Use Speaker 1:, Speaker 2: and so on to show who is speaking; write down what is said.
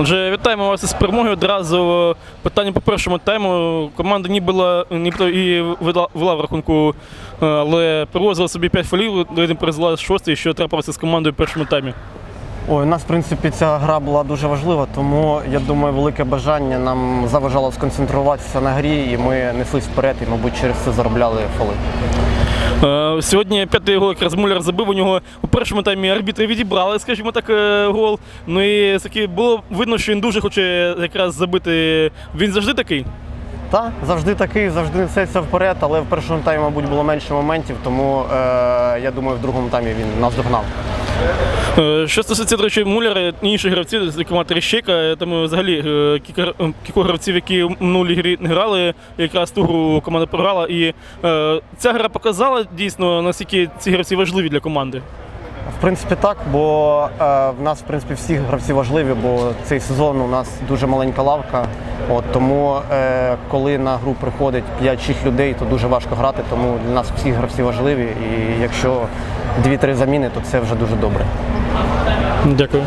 Speaker 1: Отже, вітаємо вас із перемогою. Одразу питання по першому тайму. Команда нібито, нібито і вела, в рахунку, е, але привозила собі 5 фолів, перезла з шостий, що трапилося з командою в першому таймі.
Speaker 2: Ой, у нас, в принципі, ця гра була дуже важлива, тому я думаю, велике бажання нам заважало сконцентруватися на грі, і ми неслись вперед, і, мабуть, через це заробляли фоли.
Speaker 1: Е, Сьогодні п'ятий гол якраз Муляр забив у нього у першому таймі арбітри відібрали, скажімо так, е, гол. Ну і таки було видно, що він дуже хоче якраз забити. Він завжди такий.
Speaker 2: Та завжди такий, завжди несеться вперед, але в першому таймі, мабуть, було менше моментів, тому е, я думаю, в другому таймі він нас догнав.
Speaker 1: Е, Що стосується, до речі, Муляра і інших гравців, зокрема Трещика, там взагалі е, е, кілька гравців, які в минулій грі не грали, якраз ту гру команда програла. І ця гра показала дійсно, наскільки ці гравці важливі для команди.
Speaker 2: В принципі, так, бо е, в нас, в принципі, всі гравці важливі, бо цей сезон у нас дуже маленька лавка. От, тому, е, коли на гру приходить 5-6 людей, то дуже важко грати, тому для нас всі гравці важливі. І якщо 2-3 заміни, то це вже дуже добре.
Speaker 1: Дякую.